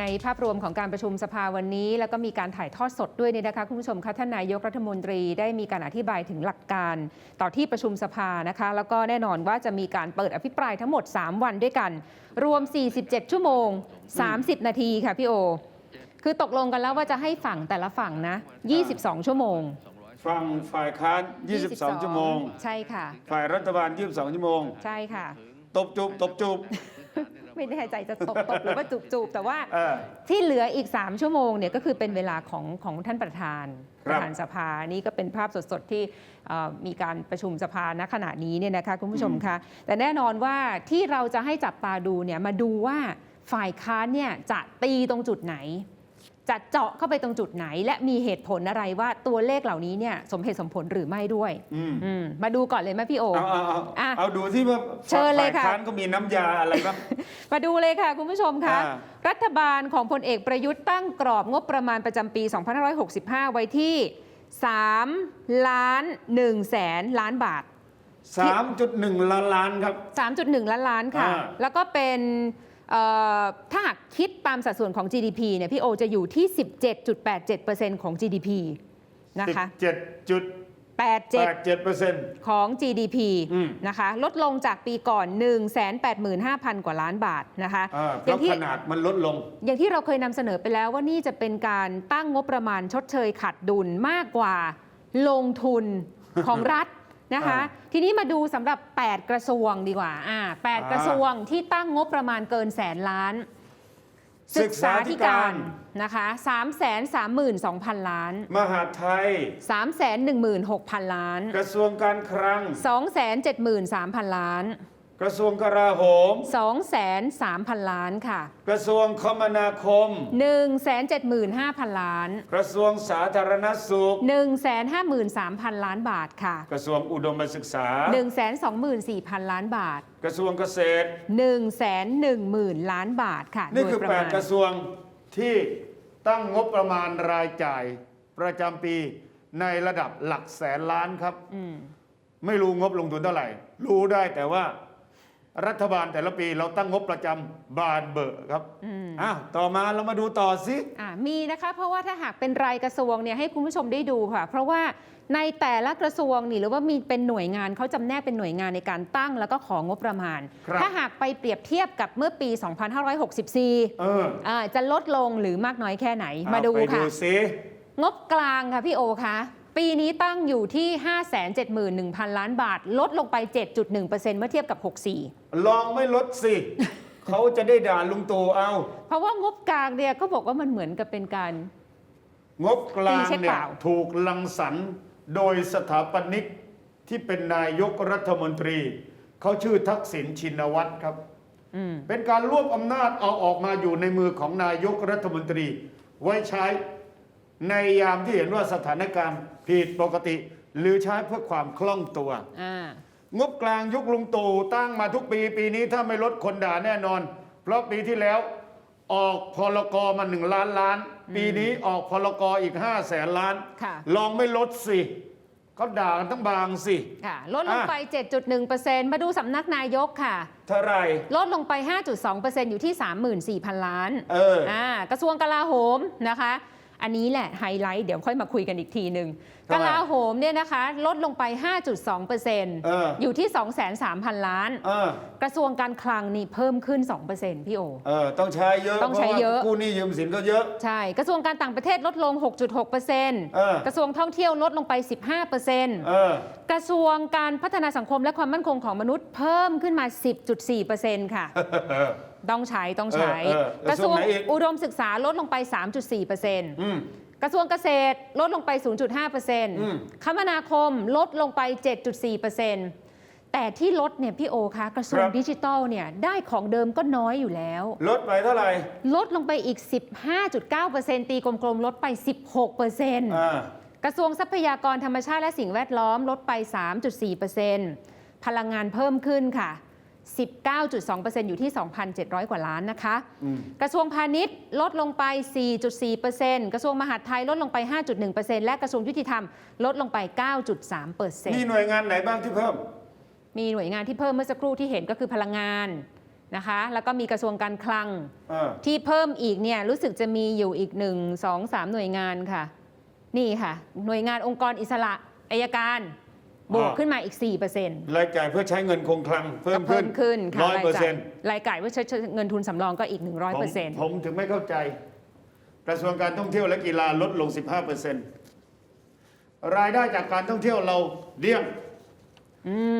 ในภาพรวมของการประชุมสภาวันนี้ แล้วก็มีการถ่ายทอดสดด้วยเนี่ยนะคะคุณผู้ชมคะท่านนายกรัฐมนตรีได้มีการอธิบายถึงหลักการ ต่อที่ประชุมสภานะคะ แล้วก็แน่นอนว่าจะมีการเปิดอภิปรายทั้งหมด 3 วันด้วยกัน รวม 47 ชั่วโมง 30 นาทีค่ะพี่โอ คือตกลงกันแล้วว่าจะให้ฝั่งแต่ละฝั่งนะ 22 ชั่วโมงฟังฝ่ายค้าน 22 ชั่วโมง ใช่ค่ะ ฝ่ายรัฐบาล 22 ชั่วโมง ใช่ค่ะ ตบจูบตบจูบ ไม่แน่ใจจะตบตบหรือว่าจูบจูบแต่ว่าเออ ที่เหลืออีก 3 ชั่วโมงเนี่ยก็คือเป็นเวลาของของท่านประธานคปรับระธานสภานี่ก็เป็นภาพสดๆที่เอ่อมีการประชุมสภาณขณะนี้เนี่ยนะคะคุณผู้ชมคะแต่แน่นอนว่าที่เราจะให้จับตาดูเนี่ยมาดูว่าฝ่ายค้านเนี่ยจะตีตรงจุดไหน จะเจาะเข้าไปตรงจุดไหน และมีเหตุผลอะไรว่าตัวเลขเหล่านี้เนี่ยสมเหตุสมผลหรือไม่ด้วยอืมอืมมาดูก่อนเลยไหมพี่โอ เอาเอาเอาอะเอาดูที่ว่าเชิญเลยค่ะ ฝ่ายค้านก็มีน้ำยาอะไรบ้าง มาดูเลยค่ะ คุณผู้ชมคะ อ่า รัฐบาลของพลเอกประยุทธ์ตั้งกรอบงบประมาณประจำปี 2565 ไว้ที่ 3 ล้าน1แสนล้านบาท 3.1 ล้านล้านครับ 3.1 ล้านล้านค่ะ อ่า แล้วก็เป็นเอ่อ ถ้าหากคิดตามสัดส่วนของ GDP เนี่ยพี่โอจะอยู่ที่ 17.87%ของ GDP นะคะ17.87 87เปอร์เซ็นต์ของ GDP อืมนะคะ ลดลงจากปีก่อน 185,000 กว่าล้านบาทนะคะอ่าเพอย่าราะงที่ขนาดมันลดลง อย่างที่เราเคยนำเสนอไปแล้วว่านี่จะเป็นการตั้งงบประมาณชดเชยขาดดุลมากกว่าลงทุนของรัฐ นะคะอ่าทีนี้มาดูสำหรับ 8 กระทรวงดีกว่าอ่าแปดอ่ากระทรวงที่ตั้งงบประมาณเกินแสนล้านศึกษาธิการนะคะ3 3 2 0 0 0 ล้าน มหาดไทย 3 1 6 0 0 0 ล้าน กระทรวงการคลัง 2 7 3 0 0 0 ล้าน กระทรวงกลาโหม 2 3 0 0 0 ล้านค่ะ กระทรวงคมนาคม 1 7 5 0 0 0 ล้าน กระทรวงสาธารณสุข 153,000 ล้านบาทค่ะ กระทรวงอุดมศึกษา 124,000 ล้านบาท กระทรวงเกษตร 110,000 ล้านบาทค่ะนี่คือโดยประมาณ8กระทรวงที่ตั้งงบประมาณรายจ่ายประจำปีในระดับหลักแสนล้านครับอืมไม่รู้งบลงทุนเท่าไหร่ รู้ได้แต่ว่า รัฐบาลแต่ละปีเราตั้งงบประจำบานเบอร์ครับอืม อ้าวต่อมาเรามาดูต่อสิ อ่ามีนะคะเพราะว่าถ้าหากเป็นรายกระทรวงเนี่ยให้คุณผู้ชมได้ดูค่ะ เพราะว่าในแต่ละกระทรวงนี่หรือว่ามีเป็นหน่วยงานเขาจำแนกเป็นหน่วยงานในการตั้งแล้วก็ของงบประมาณ ครับ ถ้าหากไปเปรียบเทียบกับเมื่อปี 2564เอออ่าจะลดลงหรือมากน้อยแค่ไหนมาดูเอไปค่ะ ดูสิ งบกลางค่ะพี่โอคะ ปีนี้ตั้งอยู่ที่ 571,000 ล้านบาท ลดลงไป 7.1%เมื่อเทียบกับ 64 ลองไม่ลดสิ เขาจะได้ด่าลุงตู่เอา เพราะว่างบกลางเนี่ยก็บอกว่ามันเหมือนกับเป็นการ งบกลางตีเช็คเนี่เปยล่าถูกลังสรรค์โดยสถาปนิกที่เป็นนายกรัฐมนตรี เขาชื่อทักษิณชินวัตรครับอืมเป็นการรวบอำนาจเอาออกมาอยู่ในมือของนายกรัฐมนตรี ไว้ใช้ ในยามที่เห็นว่าสถานการณ์ผิดปกติ หรือใช้เพื่อความคล่องตัว อ่างบกลางยุคลุงตู่ตั้งมาทุกปีปีนี้ถ้าไม่ลดคนด่าแน่นอน เพราะปีที่แล้วออกพลกมาหนึ่งล้านล้าน ปีนี้ออกพลกอีกห้าแสนล้าน ค่ะ ลองไม่ลดสิเขาด่ากันทั้งบางสิ ค่ะ ลดลงไป 7.1%มาดูสำนักนายกค่ะ เท่าไหรลดลงไป 5.2%อยู่ที่ 34,000 ล้าน เออ อ่ากระทรวงกลาโหมนะคะ อันนี้แหละไฮไลท์เดี๋ยวค่อยมาคุยกันอีกทีหนึ่งทำกไมลาโหมเนี่ยนะคะ ลดลงไป 5.2%เอออยู่ที่203,000 ล้านเออกระทรวงการคลังนี่เพิ่มขึ้น 2%พี่โอเออต้องใช้เยอะต้องใช้เยอะพราว่ากู้หนี้ยืมสินก็เยอะ ใช่ กระทรวงการต่างประเทศลดลง 6.6%เออกระทรวงท่องเที่ยวลดลงไป 15%เออกระทรวงการพัฒนาสังคมและความมั่นคงของมนุษย์เพิ่มขึ้นมา 10.4%ค่ะ ต้องใช้ต้องใช้ เออเออกระทรวงไหนอีก อุดมศึกษาลดลงไป 3.4%อืม กระทรวงเกษตรลดลงไปอืม0.5%คมนาคมลดลงไป 7.4%แต่ที่ลดเนี่ยพี่โอคะกระทรวงครับดิจิทัลเนี่ยได้ของเดิมก็น้อยอยู่แล้ว ลดไปเท่าไหร่ลดลงไปอีก 15.9%ตีกลมๆ ลดไป 16%อ่ากระทรวงทรัพยากรธรรมชาติและสิ่งแวดล้อมลดไป 3.4%พลังงานเพิ่มขึ้นค่ะ 19.2%อยู่ที่ 2,700 กว่าล้านนะคะอืมกระทรวงพาณิชย์ลดลงไป 4.4%กระทรวงมหาดไทยลดลงไป 5.1%และกระทรวงยุติธรรมลดลงไป 9.3%มีหน่วยงานไหนบ้างที่เพิ่ม มีหน่วยงานที่เพิ่มเมื่อสักครู่ที่เห็นก็คือพลังงานนะคะ แล้วก็มีกระทรวงการคลังเออที่เพิ่มอีกเนี่ยรู้สึกจะมีอยู่อีกหนึ่งสองสามหน่วยงานค่ะ นี่ค่ะ หน่วยงานองค์กรอิสระอายการ บวกอ่าขึ้นมาอีก 4%รายจ่ายเพื่อใช้เงินคงคลังเพิ่ก็มเพิ่ขึ้นมขึ้นค่ะร้อยรายเปอร์จ่าเซ็ยนต์รายจ่ายว่าใช้เงินทุนสำรองก็อีกผม100%ผมถึงไม่เข้าใจ กระทรวงการท่องเที่ยวและกีฬาลดลง 15เปอร์เซ็นต์รายได้จากการท่องเที่ยวเราเดี่ยง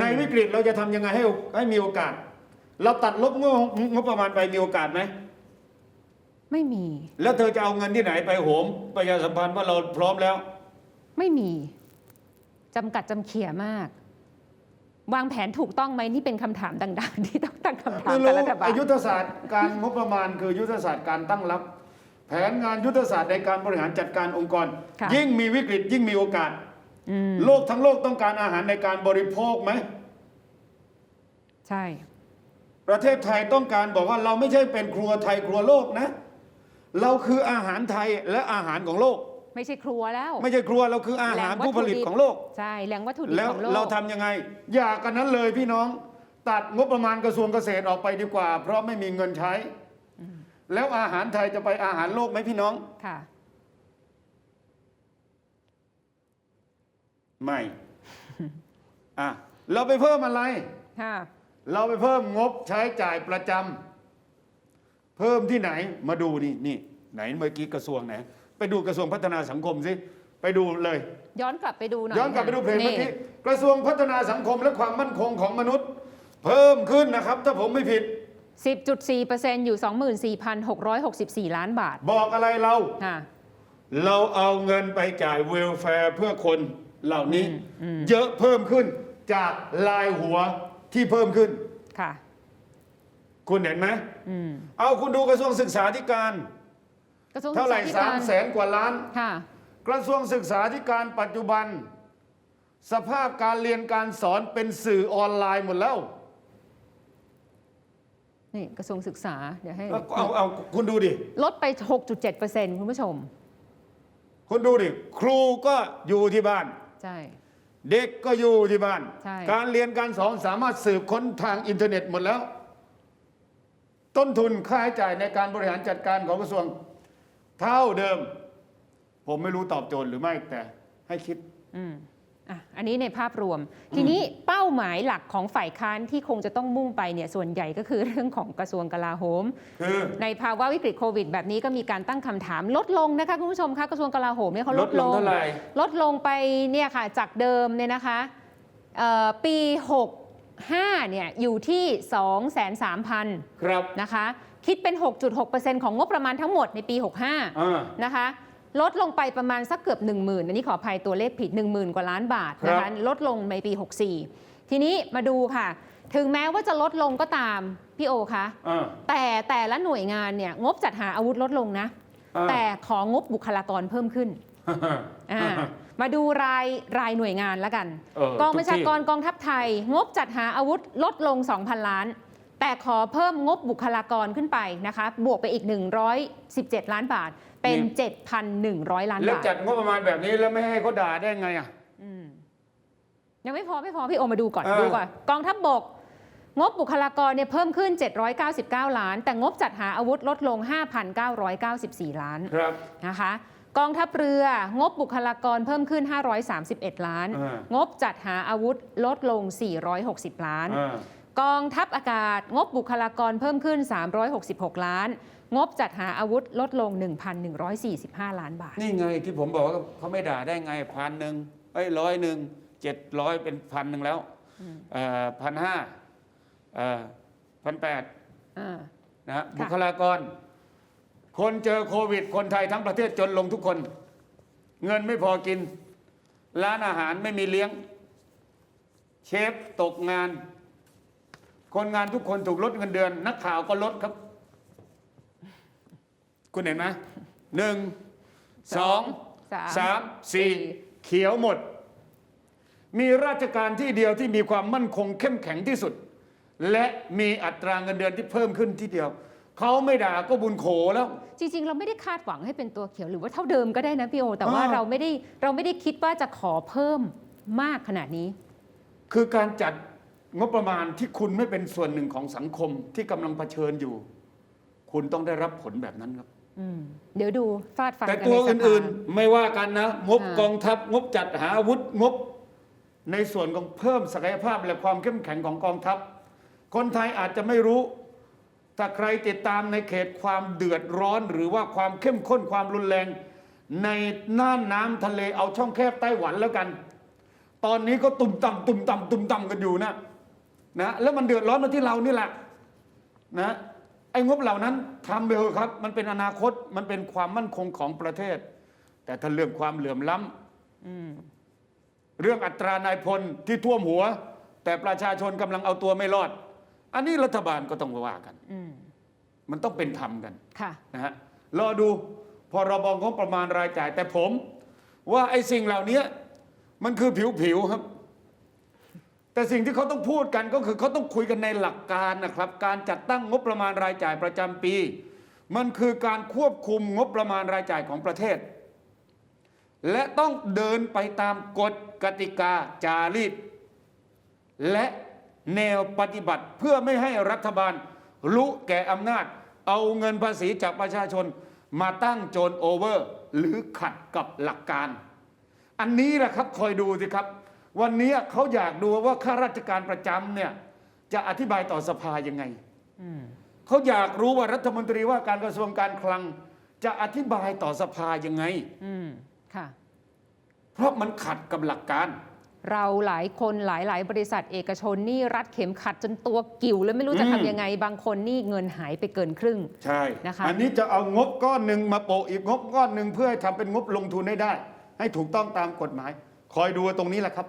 ในวิกฤตเราจะทำยังไงให้ให้มีโอกาส เราตัดลบงบงบประมาณไปมีโอกาสไหมไม่มี แล้วเธอจะเอาเงินที่ไหนไปโหมประชาสัมพันธ์ว่าเราพร้อมแล้ว ไม่มี จำกัดจำเขี่ยมาก วางแผนถูกต้องไหมนี่เป็นคำถามดัง ๆ ที่ต้องตั้งคำถามไม่กับรู้รัฐบาลยุทธศาสตร์การงบประมาณคือยุทธศาสตร์การตั้งรับ แผนงานยุทธศาสตร์ในการบริหารจัดการองค์กรค่ะยิ่งมีวิกฤตยิ่งมีโอกาสอืมโลกทั้งโลกต้องการอาหารในการบริโภคไหมใช่ ประเทศไทยต้องการบอกว่าเราไม่ใช่เป็นครัวไทยครัวโลกนะ เราคืออาหารไทยและอาหารของโลก ไม่ใช่ครัวแล้ว ไม่ใช่ครัวเราคืออาหารแหล่งวัตถุผู้ผลิตดิบของโลก ใช่แหล่งวัตถุดิบแล้วของโลกเราทำยังไง อย่ากันนั้นเลยพี่น้องตัดงบประมาณกระทรวงเกษตรออกไปดีกว่า เพราะไม่มีเงินใช้ แล้วอาหารไทยจะไปอาหารโลกไหมพี่น้องค่ะไม่อะเราไปเพิ่มอะไรค่ะเราไปเพิ่มงบใช้จ่ายประจำเพิ่มที่ไหนมาดูนี่นี่ไหนเมื่อกี้กระทรวงไหน ไปดูกระทรวงพัฒนาสังคมสิไปดูเลย ย้อนกลับไปดูหน่อยย้อนกลับไปดูเพลงเมื่อนี่กี้กระทรวงพัฒนาสังคมและความมั่นคงของมนุษย์ เพิ่มขึ้นนะครับ ถ้าผมไม่ผิด 10.4%อยู่ 24,664 ล้านบาท บอกอะไรเราค่ะเราเอาเงินไปจ่ายเวลแฟร์เพื่อคนเหล่านี้ เยอะเพิ่มขึ้นจากลายหัวที่เพิ่มขึ้นค่ะ คุณเห็นไหมอืมเอาคุณดูกระทรวงศึกษาธิการ กระทรวงเท่าไหร่ศึกษสาธิมกแสนกว่าล้าน ค่ะ กระทรวงศึกษาธิการปัจจุบัน สภาพการเรียนการสอนเป็นสื่อออนไลน์หมดแล้ว นี่กระทรวงศึกษา เดี๋ยวให้เอาเอาเอาคุณดูดิ ลดไป 6.7%คุณผู้ชม คุณดูดิ ครูก็อยู่ที่บ้าน ใช่ เด็กก็อยู่ที่บ้าน ใช่ การเรียนการสอนสามารถสืบค้นทางอินเทอร์เน็ตหมดแล้ว ต้นทุนค่าใช้จ่ายในการบริหารจัดการของกระทรวง เท่าเดิม ผมไม่รู้ตอบโจทย์หรือไม่แต่ให้คิด อืมอะอันนี้ในภาพรวม ทีนี้เป้าหมายหลักของฝ่ายค้านที่คงจะต้องมุ่งไปเนี่ยส่วนใหญ่ก็คือเรื่องของกระทรวงกลาโหม คือ ในภาวะวิกฤตโควิด แบบนี้ก็มีการตั้งคำถามลดลงนะคะคุณผู้ชมคะกระทรวงกลาโหมเนี่ยเขาลดลง เท่าไหร่ ลดลงไปเนี่ยค่ะจากเดิมเนี่ยนะคะเอ่อปี 65เนี่ยอยู่ที่ 2,300,000ครับ นะคะ คิดเป็น 6.6%ของงบประมาณทั้งหมดในปี อ่า 65 นะคะ ลดลงไปประมาณสักเกือบ 10,000อันนี้ขออภัยตัวเลขผิด 10,000 กว่าล้านบาทนะครัคะบ ลดลงในปี 64 ทีนี้มาดูค่ะ ถึงแม้ว่าจะลดลงก็ตาม พี่โอคะ อ่าแต่แต่ละหน่วยงานเนี่ยงบจัดหาอาวุธลดลงนะ อ่าแต่ของบบุคลากรเพิ่มขึ้นอ่ามาดูรายรายหน่วยงานแล้วกันเออกองทุกบัญชากรที่กองทัพไทย งบจัดหาอาวุธลดลง 2,000 ล้าน แต่ขอเพิ่มงบบุคลากรขึ้นไปนะคะ บวกไปอีก 117 ล้านบาท เป็น 7,100 ล้านแล้วบาทจัดงบประมาณแบบนี้แล้วไม่ให้เขาด่าได้ไงอะอืมยังไม่พอไม่พอพี่โอมาดูก่อนเออดูก่อนกองทัพบก งบบุคลากรเนี่ยเพิ่มขึ้น 799 ล้าน แต่งบจัดหาอาวุธลดลง 5,994 ล้านครับนะคะกองทัพเรืองบบุคลากรเพิ่มขึ้น 531 ล้านอ่างงบจัดหาอาวุธลดลง 460 ล้านอ่า กองทัพอากาศ งบบุคลากรเพิ่มขึ้น 366 ล้าน งบจัดหาอาวุธลดลง 1,145 ล้านบาท นี่ไงที่ผมบอกว่าเขาไม่ด่าได้ไงพันหนึ่งเอ้ยร้อยหนึ่งเจ็ดร้อยเป็นพันหนึ่งแล้วพันห้าพันแปดอ่านะฮะบุคลากร คนเจอโควิด คนไทยทั้งประเทศจนลงทุกคน เงินไม่พอกิน ร้านอาหารไม่มีเลี้ยง เชฟตกงาน คนงานทุกคนถูกลดเงินเดือน นักข่าวก็ลดครับ คุณเห็นไหมหนึ่งสองสามสามสี่เขียวหมด มีราชการที่เดียวที่มีความมั่นคงเข้มแข็งที่สุด และมีอัตราเงินเดือนที่เพิ่มขึ้นที่เดียวเขาไม่ด่าก็บุญโขแล้ว จริง ๆ เราไม่ได้คาดหวังให้เป็นตัวเขียวหรือว่าเท่าเดิมก็ได้นะพี่โอ แต่ว่าอ่าเราไม่ได้เราไม่ได้คิดว่าจะขอเพิ่มมากขนาดนี้ คือการจัด งบประมาณที่คุณไม่เป็นส่วนหนึ่งของสังคมที่กำลังเผชิญอยู่ คุณต้องได้รับผลแบบนั้นครับ อืมเดี๋ยวดูฟาดฟันแต่กันตัวในสภาอื่นๆ ไม่ว่ากันนะ งบค่ะกองทัพงบจัดหาอาวุธงบ ในส่วนของเพิ่มศักยภาพและความเข้มแข็งของกองทัพ คนไทยอาจจะไม่รู้ ถ้าใครติดตามในเขตความเดือดร้อน หรือว่าความเข้มข้นความรุนแรง ในน่านน้ำทะเลเอาช่องแคบไต้หวันแล้วกัน ตอนนี้ก็ตุ่มต่ำตุ่มต่ำตุ่มต่ำกันอยู่นะ นะแล้วมันเดือดร้อนมาที่เรานี่แหละนะไอ้งบเหล่านั้นทำไปเถอะครับ มันเป็นอนาคตมันเป็นความมั่นคงของประเทศ แต่ถ้าเรื่องความเหลื่อมล้ำอืมเรื่องอัตรานายพลที่ท่วมหัว แต่ประชาชนกำลังเอาตัวไม่รอด อันนี้รัฐบาลก็ต้องว่ากันอืมมันต้องเป็นธรรมกันค่ะนะฮะรอดูพอรบงบประมาณรายจ่าย แต่ผม ว่าไอ้สิ่งเหล่านี้มันคือผิวๆครับ แต่สิ่งที่เขาต้องพูดกันก็คือเขาต้องคุยกันในหลักการนะครับ การจัดตั้งงบประมาณรายจ่ายประจำปี มันคือการควบคุมงบประมาณรายจ่ายของประเทศ และต้องเดินไปตามกฎกติกาจารีตและแนวปฏิบัติเพื่อไม่ให้รัฐบาลรู้แก่อำนาจ เอาเงินภาษีจากประชาชนมาตั้งโจนโอเวอร์ หรือขัดกับหลักการ อันนี้แหละครับคอยดูสิครับ วันนี้เขาอยากดูว่าข้าราชการประจำเนี่ยจะอธิบายต่อสภายังไงอืมเขาอยากรู้ว่ารัฐมนตรีว่าการกระทรวงการคลัง จะอธิบายต่อสภายังไงอืมค่ะ เพราะมันขัดกับหลักการ เราหลายคนหลายหลายๆบริษัทเอกชนนี่รัดเข็มขัดจนตัวกิ่วแล้วไม่รู้จะอืมทำยังไง บางคนนี่เงินหายไปเกินครึ่ง ใช่นะคะอันนี้จะเอางบก้อนหนึ่งมาโปะอีกงบก้อนหนึ่งเพื่อให้ทำเป็นงบลงทุนให้ได้ ให้ถูกต้องตามกฎหมาย คอยดูตรงนี้แหละครับ